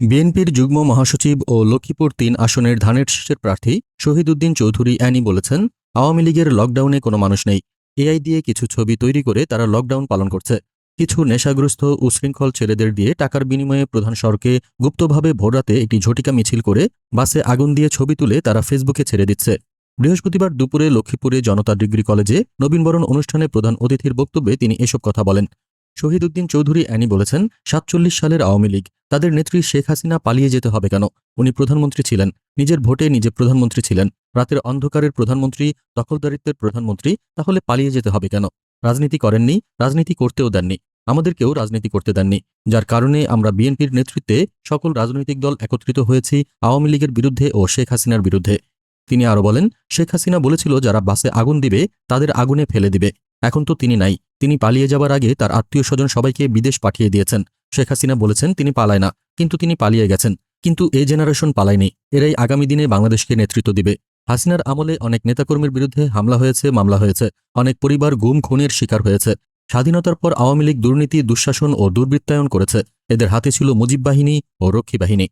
বিএনপির যুগ্ম মহাসচিব ও লক্ষ্মীপুর তিন আসনের ধানের শীষের প্রার্থী শহীদ উদ্দিন চৌধুরী অ্যানি বলেছেন, আওয়ামী লীগের লকডাউনে কোনো মানুষ নেই। এআই দিয়ে কিছু ছবি তৈরি করে তারা লকডাউন পালন করছে। কিছু নেশাগ্রস্ত উশৃঙ্খল ছেলেদের দিয়ে টাকার বিনিময়ে প্রধান সড়কে গুপ্তভাবে ভোররাতে একটি ঝটিকা মিছিল করে বাসে আগুন দিয়ে ছবি তুলে তারা ফেসবুকে ছেড়ে দিচ্ছে। বৃহস্পতিবার দুপুরে লক্ষ্মীপুরে জনতা ডিগ্রি কলেজে নবীনবরণ অনুষ্ঠানে প্রধান অতিথির বক্তব্যে তিনি এসব কথা বলেন। শহীদ উদ্দিন চৌধুরী অ্যানি বলেছেন, সাতচল্লিশ সালের আওয়ামী লীগ, তাদের নেত্রী শেখ হাসিনা পালিয়ে যেতে হবে কেন? উনি প্রধানমন্ত্রী ছিলেন, নিজের ভোটে নিজে প্রধানমন্ত্রী ছিলেন, রাতের অন্ধকারের প্রধানমন্ত্রী, দখলদারিত্বের প্রধানমন্ত্রী, তাহলে পালিয়ে যেতে হবে কেন? রাজনীতি করেননি, রাজনীতি করতেও দেননি, আমাদেরকেও রাজনীতি করতে দেননি, যার কারণে আমরা বিএনপির নেতৃত্বে সকল রাজনৈতিক দল একত্রিত হয়েছি আওয়ামী লীগের বিরুদ্ধে ও শেখ হাসিনার বিরুদ্ধে। তিনি আরও বলেন, শেখ হাসিনা বলেছিল, যারা বাসে আগুন দিবে, তাদের আগুনে ফেলে দিবে। এখন তো তিনি নাই। তিনি পালিয়ে যাবার আগে তার আত্মীয় স্বজন সবাইকে বিদেশ পাঠিয়ে দিয়েছেন। শেখ হাসিনা বলেছেন, তিনি পালায় না। কিন্তু তিনি পালিয়ে গেছেন। কিন্তু এ জেনারেশন পালায়নি। এরাই আগামী দিনে বাংলাদেশকে নেতৃত্ব দিবে। হাসিনার আমলে অনেক নেতাকর্মীর বিরুদ্ধে হামলা হয়েছে, মামলা হয়েছে। অনেক পরিবার গুম, খুনের শিকার হয়েছে। স্বাধীনতার পর আওয়ামী লীগ দুর্নীতি, দুঃশাসন ও দুর্বৃত্তায়ন করেছে। এদের হাতে ছিল মুজিব বাহিনী ও রক্ষী বাহিনী।